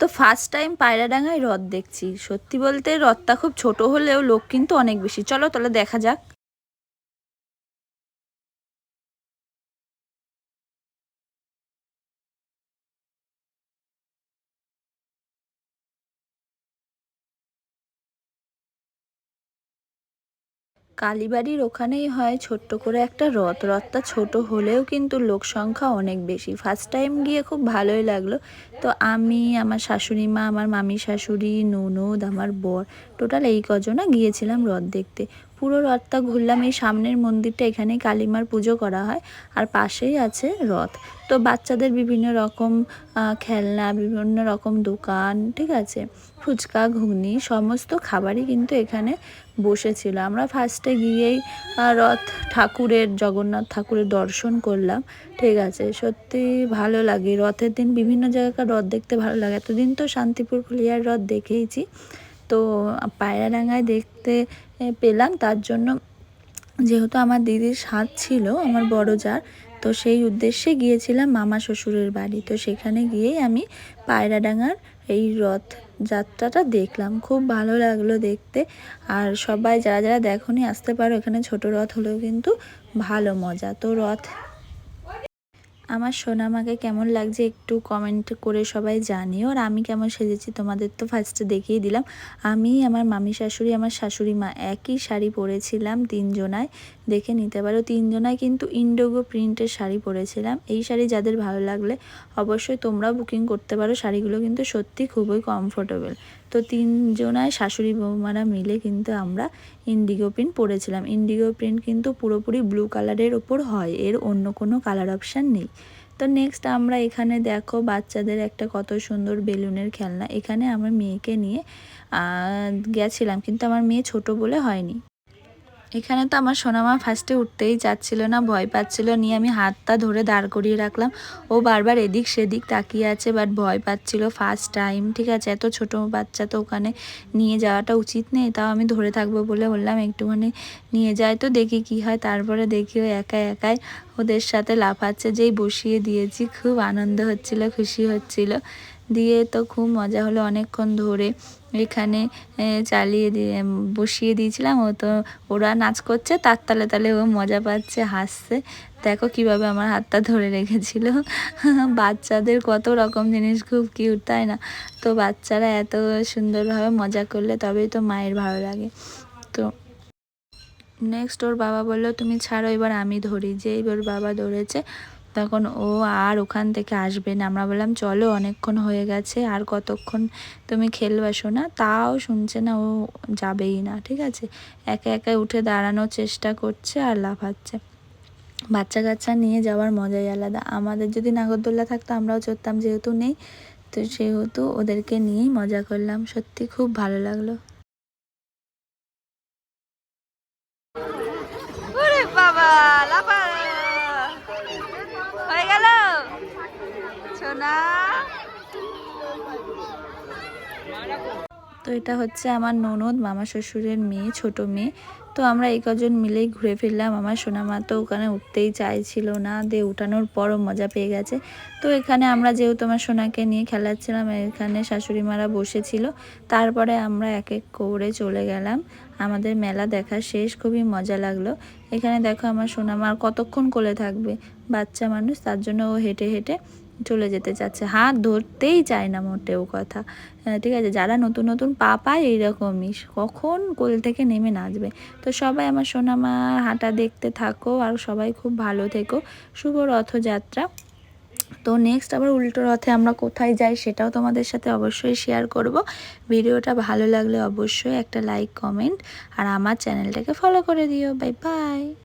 তো first time পায়রাডাঙ্গায় হ্রদ দেখছি। সত্যি বলতে হ্রদটা খুব ছোট হলেও লোক কিন্তু অনেক বেশি। চলো তাহলে দেখা যাক। কালীবাড়ির ওখানেই হয় ছোট্ট করে একটা রথ। রথটা ছোট হলেও কিন্তু লোক সংখ্যা অনেক বেশি। ফার্স্ট টাইম গিয়ে খুব ভালোই লাগল। তো আমি, আমার শাশুড়ি মা, আমার মামি শাশুড়ি, ননদ, আমার বর, টোটাল এই কজনা গিয়েছিলাম রথ দেখতে। পুরো রথটা ঘুরলাম, এই সামনের মন্দিরটা এখানে কালীমার পুজো করা হয় আর পাশেই আছে রথ। তো বাচ্চাদের বিভিন্ন রকম খেলনা, বিভিন্ন রকম দোকান, ঠিক আছে? ফুচকা, ঘুগনি, সমস্ত খাবারই কিন্তু এখানে বসেছিল। আমরা ফার্স্টে গিয়েই রথ ঠাকুরের, জগন্নাথ ঠাকুরের দর্শন করলাম। ঠিক আছে, সত্যি ভালো লাগে। রথের দিন বিভিন্ন জায়গাকার রথ দেখতে ভালো লাগে। এতদিন তো শান্তিপুর ফুলিয়ার রথ দেখেইছি। তো, পায়রাডাঙ্গায় দেখতে পেলাম। তার জন্য যেহেতু আমার দিদির স্বাদ ছিল, আমার বড় যার, তো সেই উদ্দেশ্যে গিয়েছিলাম মামা শ্বশুরের বাড়ি। তো সেখানে গিয়েই আমি পায়রাডাঙ্গার এই রথ যাত্রাটা দেখলাম। খুব ভালো লাগল দেখতে। আর সবাই যারা যারা দেখনি, আসতে পারো। এখানে ছোট রথ হলেও কিন্তু ভালো মজা। তো রথ আমার সোনামাকে কেমন লাগছে একটু কমেন্ট করে সবাই জানিও। আর আমি কেমন সেজেছি তোমাদের তো ফার্স্টে দেখিয়ে দিলাম। আমি, আমার মামি শাশুড়ি, আমার শাশুড়ি মা একই শাড়ি পরেছিলাম তিনজনায়। দেখে নিতে পারো, তিনজনায় কিন্তু ইন্ডোগো প্রিন্টের শাড়ি পরেছিলাম। এই শাড়ি যাদের ভালো লাগলে অবশ্যই তোমরাও বুকিং করতে পারো। শাড়িগুলো কিন্তু সত্যি খুবই কমফোর্টেবল তো তিনজনায় শাশুড়ি বৌমারা মিলে কিন্তু আমরা ইন্ডিগো প্রিন্ট পরেছিলাম। ইন্ডিগো প্রিন্ট কিন্তু পুরোপুরি ব্লু কালারের ওপর হয়, এর অন্য কোনো কালার অপশান নেই। তো নেক্সট আমরা এখানে দেখো বাচ্চাদের একটা কত সুন্দর বেলুনের খেলনা। এখানে আমার মেয়েকে নিয়ে গেছিলাম কিন্তু আমার মেয়ে ছোট বলে হয়নি। এখানে তো আমার সোনামা ফার্স্টে উঠতেই যাচ্ছিল না, ভয় পাচ্ছিল, নিয়ে আমি হাতটা ধরে দাঁড় করিয়ে রাখলাম। ও বারবার এদিক সেদিক তাকিয়ে আছে বাট ভয় পাচ্ছিল ফার্স্ট টাইম ঠিক আছে? এত ছোট বাচ্চা তো ওখানে নিয়ে যাওয়াটা উচিত নেই, তাও আমি ধরে থাকব বলে বললাম, একটুখানি নিয়ে যায় তো দেখি কি হয়। তারপরে দেখি ও একা একাই ওদের সাথে লাফাচ্ছে, যেই বসিয়ে দিয়েছি, খুব আনন্দ হচ্ছিল, খুশি হচ্ছিল। দিয়ে তো খুব মজা হলো অনেকক্ষণ ধরে। এখানে চালিয়ে দিয়ে বসিয়ে দিয়েছিলাম। ও তো, ওরা নাচ করছে, তার তালে তালে ও মজা পাচ্ছে, হাসছে। দেখো কীভাবে আমার হাতটা ধরে রেখেছিল। বাচ্চাদের কত রকম জিনিস, খুব কিউট, তাই না? তো বাচ্চারা এত সুন্দরভাবে মজা করলে তবেই তো মায়ের ভালো লাগে। তো নেক্সট ওর বাবা বলল, তুমি ছাড়ো, এবার আমি ধরি। যে এবার বাবা ধরেছে তখন ও আর ওখান থেকে আসবে না। আমরা বললাম, চলো, অনেকক্ষণ হয়ে গেছে, আর কতক্ষণ তুমি খেলবে না তাও শুনছে না, ও যাবেই না, ঠিক আছে? একে একে উঠে দাঁড়ানোর চেষ্টা করছে আর লাফাচ্ছে। বাচ্চা কাচ্চা নিয়ে যাওয়ার মজাই আলাদা। আমাদের যদি নাগরদোল্লা থাকতো, আমরাও চড়তাম, যেহেতু নেই, তো সেহেতু ওদেরকে নিয়েই মজা করলাম। সত্যি খুব ভালো লাগল বাবা লাফা হয়ে গেল তো এটা হচ্ছে আমার ননদ, মামা শ্বশুরের মেয়ে, ছোট মেয়ে। তো আমরা এই কজন মিলেই ঘুরে ফিরলাম। আমার সোনামা তো ওখানে উঠতেই চাইছিল না, দিয়ে উঠানোর পরও মজা পেয়ে গেছে। তো এখানে আমরা যেহেতু আমার সোনাকে নিয়ে খেলাচ্ছিলাম, এখানে শাশুড়ি মারা বসেছিল। তারপরে আমরা এক এক করে চলে গেলাম। আমাদের মেলা দেখা শেষ, খুবই মজা লাগল। এখানে দেখো আমার সোনামার কতক্ষণ কোলে থাকবে? বাচ্চা মানুষ, তার জন্য ও হেঁটে হেঁটে চলে যেতে চাচ্ছে। হাত ধরতেই চায় না মোটেও কথা। ঠিক আছে, যারা নতুন নতুন পা পায় এইরকমই। কখন কোল থেকে নেমে নাচবে? তো সবাই আমার সোনামার হাঁটা দেখতে থাকো আর সবাই খুব ভালো থেকো। শুভ রথযাত্রা। তো নেক্সট আবার উল্টো রথে আমরা কোথায় যাই সেটাও তোমাদের সাথে অবশ্যই শেয়ার করব। ভিডিওটা ভালো লাগলে অবশ্যই একটা লাইক কমেন্ট আর আমার চ্যানেলটাকে ফলো করে দিও। Bye bye